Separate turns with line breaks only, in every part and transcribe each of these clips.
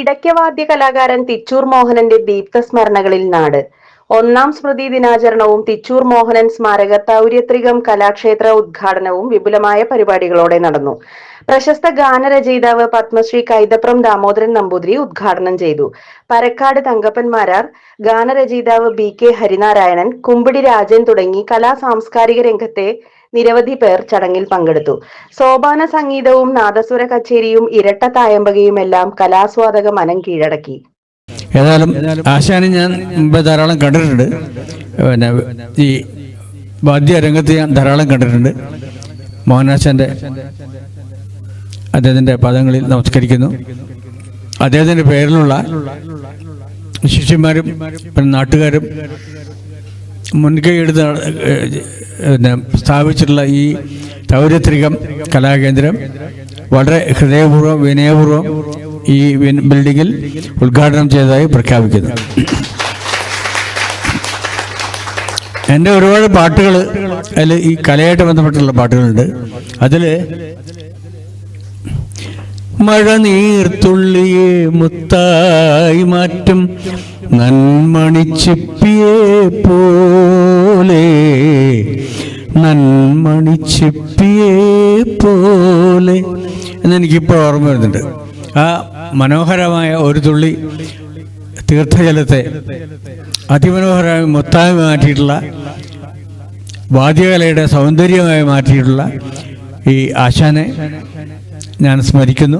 ഇടയ്ക്കവാദ്യ കലാകാരൻ തിച്ചൂർ മോഹനന്റെ ദീപ്ത സ്മരണകളിൽ നാട്. ഒന്നാം സ്മൃതി ദിനാചരണവും തിച്ചൂർ മോഹനൻ സ്മാരക തൗര്യത്രികം കലാക്ഷേത്ര ഉദ്ഘാടനവും വിപുലമായ പരിപാടികളോടെ നടന്നു. പ്രശസ്ത ഗാനരചയിതാവ് പത്മശ്രീ കൈതപ്രം ദാമോദരൻ നമ്പൂതിരി ഉദ്ഘാടനം ചെയ്തു. പരക്കാട് തങ്കപ്പൻമാരാർ ഗാനരചയിതാവ് ബി കെ ഹരിനാരായണൻ കുമ്പിടി രാജൻ തുടങ്ങി കലാ സാംസ്കാരിക രംഗത്തെ നിരവധി പേർ ചടങ്ങിൽ പങ്കെടുത്തു. സോപാന സംഗീതവും നാദസ്വര കച്ചേരിയും ഇരട്ട തായമ്പകയും എല്ലാം കലാസ്വാദക മനം കീഴടക്കി.
ഏതായാലും ആശാനെ ഞാൻ മുമ്പ് ധാരാളം കണ്ടിട്ടുണ്ട്. പിന്നെ ഈ വാദ്യരംഗത്ത് ഞാൻ ധാരാളം കണ്ടിട്ടുണ്ട്. മോഹനാശാന്റെ അദ്ദേഹത്തിന്റെ പദങ്ങളിൽ നമസ്കരിക്കുന്നു. അദ്ദേഹത്തിന്റെ പേരിലുള്ള ശിഷ്യന്മാരും പിന്നെ നാട്ടുകാരും മുൻകൈ എടുത്ത് പിന്നെ സ്ഥാപിച്ചിട്ടുള്ള ഈ തൗരത്രികം കലാകേന്ദ്രം വളരെ ഹൃദയപൂർവം വിനയപൂർവം ഈ ബിൽഡിങ്ങിൽ ഉദ്ഘാടനം ചെയ്തതായി പ്രഖ്യാപിക്കുന്നു. എന്റെ ഒരുപാട് പാട്ടുകൾ അതിൽ ഈ കലയായിട്ട് ബന്ധപ്പെട്ടുള്ള പാട്ടുകളുണ്ട്. അതിൽ മഴ നീർത്തുള്ളിയെ മുത്തായി മാറ്റും. നന്മണി നന്മണിച്ചിപ്പിയെ പോലെ നന്മണിച്ചിപ്പിയെ പോലെ. എന്നെനിക്കിപ്പോൾ ഓർമ്മ വരുന്നുണ്ട്. ആ മനോഹരമായ ഒരു തുള്ളി തീർത്ഥജലത്തെ അതിമനോഹരമായി മുത്തായി മാറ്റിയിട്ടുള്ള വാദ്യകലയുടെ സൗന്ദര്യമായി മാറ്റിയിട്ടുള്ള ഈ ആശാനെ ഞാൻ സ്മരിക്കുന്നു.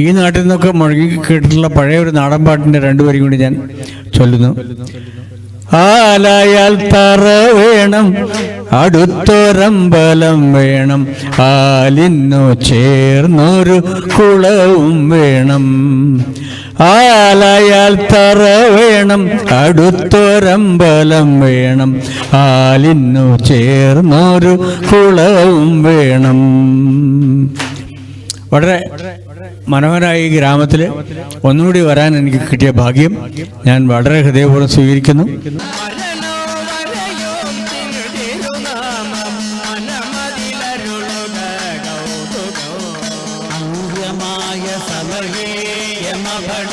ഈ നാട്ടിൽ നിന്നൊക്കെ മുഴങ്ങി കേട്ടിട്ടുള്ള പഴയ ഒരു നാടൻ പാട്ടിന്റെ രണ്ടുപേരും കൂടി ഞാൻ ചൊല്ലുന്നു. ആലായാൽ തറ വേണം അടുത്തൊരമ്പലം വേണം ആലിന്നു ചേർന്നൊരു കുളവും വേണം. ആലായാൽ തറ വേണം അടുത്തൊരമ്പലം വേണം ആലിന്നു ചേർന്നൊരു കുളവും വേണം. വളരെ മനോഹരമായ ഈ ഗ്രാമത്തിൽ ഒന്നുകൂടി വരാൻ എനിക്ക് കിട്ടിയ ഭാഗ്യം. ഞാൻ വളരെ ഹൃദയപൂർവം സ്വീകരിക്കുന്നു.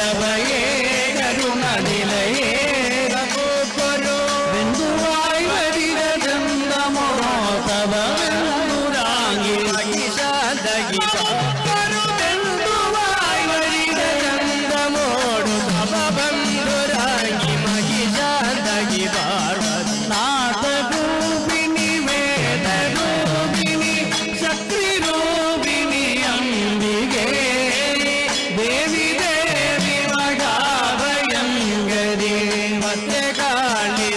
സമയേ ಮಾತೆಗಾಳಿ